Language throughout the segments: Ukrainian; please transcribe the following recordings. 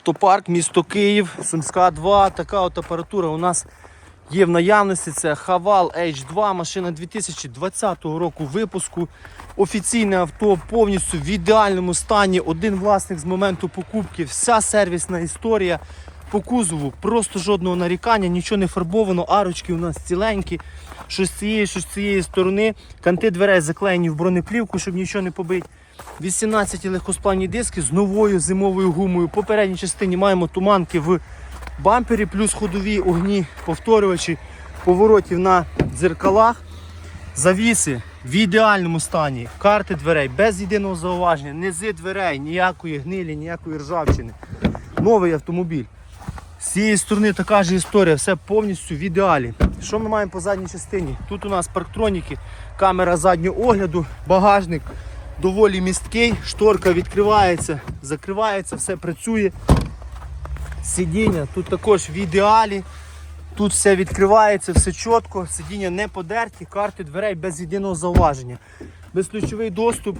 Автопарк, місто Київ, Сумська 2. Така от апаратура у нас є в наявності. Це Хавал H2, машина 2020 року випуску. Офіційне авто повністю в ідеальному стані. Один власник з моменту покупки, вся сервісна історія. По кузову просто жодного нарікання, нічого не фарбовано, арочки у нас ціленькі. Що з цієї, що з цієї сторони. Канти дверей заклеєні в бронеплівку, щоб нічого не побити. 18 легкосплавні диски з новою зимовою гумою. В попередній частині маємо туманки в бампері, плюс ходові огні, повторювачі поворотів на дзеркалах. Завіси в ідеальному стані, карти дверей без єдиного зауваження, низи дверей, ніякої гнилі, ніякої ржавчини. Новий автомобіль. З цієї сторони така ж історія, все повністю в ідеалі. Що ми маємо по задній частині? Тут у нас парктроніки, камера заднього огляду, багажник доволі місткий, шторка відкривається, закривається, все працює. Сидіння тут також в ідеалі. Тут все відкривається, все чітко, сидіння не подерті, карти дверей без єдиного зауваження. Безключовий доступ,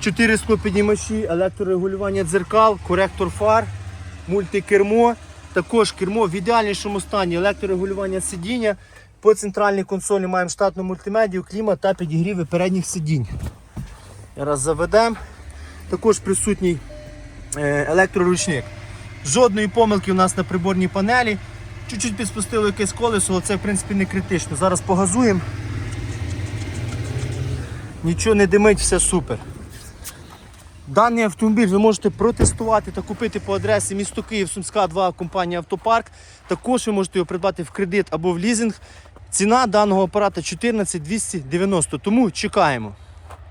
4 склопіднімачі, електрорегулювання дзеркал, коректор фар, мультикермо. Також кермо в ідеальнішому стані, електрорегулювання сидіння. По центральній консолі маємо штатну мультимедію, клімат та підігріви передніх сидінь. Зараз заведемо. Також присутній е, електроручник. Жодної помилки у нас на приборній панелі. Чуть-чуть підспустило якесь колесо, але це в принципі не критично. Зараз погазуємо. Нічого не димить, все супер. Даний автомобіль ви можете протестувати та купити по адресі місто Київ, Сумська 2, компанія Автопарк. Також ви можете його придбати в кредит або в лізинг. Ціна даного апарата 14 290, тому чекаємо.